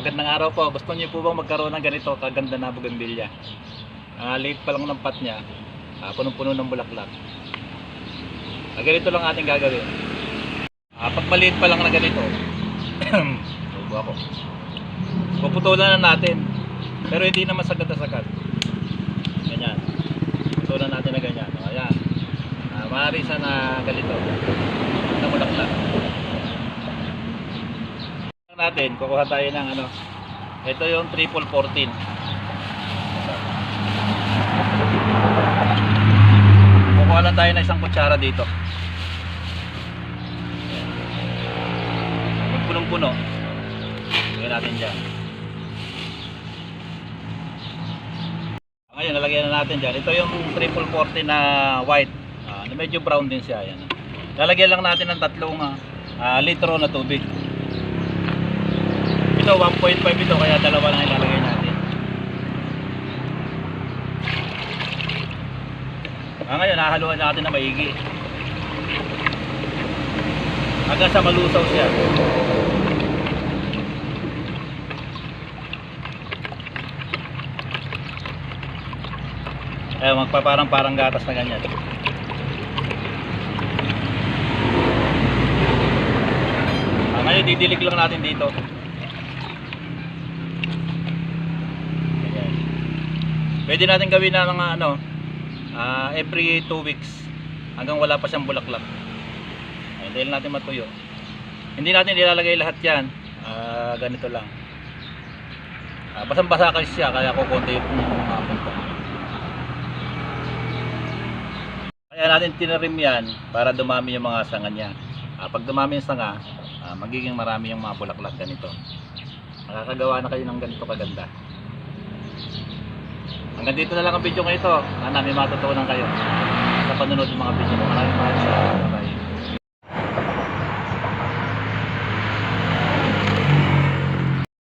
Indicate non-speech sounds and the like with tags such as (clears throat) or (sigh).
magandang araw po. Gusto niyo po bang magkaroon ng ganito kaganda na bougainvillea? Ah, late pa lang ng pot niya. Ah, punong-puno ng bulaklak. Ah, ganito lang ating gagawin. Ah, pag maliit pa lang na ganito, (clears throat) Tubo ako. Puputulan na natin. Pero hindi naman sagad na sagad. Ganyan. Putulan natin na ganyan. O, ayan. Ah, maaari sa na ganito. Na bulaklak. Natin, kukuha tayo ng ano. Ito yung triple 14. Kukuha lang tayo ng isang kutsara dito. Punong-puno, lagyan natin dyan. Ngayon, nalagyan na natin dyan. Ito yung triple 14 na white. Na medyo brown din siya. Yan. Lalagyan lang natin ng tatlong ah, litro na tubig. Ito 1.5 ito kaya dalawa lang ilalagay natin. Ah, ngayon hahaluan natin na maigi. Hanggang sa malusaw siya. Eh, magpaparang parang gatas na ganyan. Ah, ngayon didilig lang natin dito. Ayan. Pwede natin gawin na mga ano, ah, every 2 weeks hanggang wala pa siyang bulaklak. Ayan, dahil natin matuyo. Hindi natin ilalagay lahat yan. Ah, ganito lang. Ah, basang-basa kasi siya kaya kukunti yung mapunta. Kaya natin tinarim yan para dumami yung mga sanga niya. Ah, pag dumami yung sanga, ah, magiging marami yung mga bulaklak ganito. Nakakagawa na kayo ng ganito kaganda. Hanggang dito na lang ang video ko ito. Sana may matutunan kayo sa panunod ng mga video ko. Maraming maraming.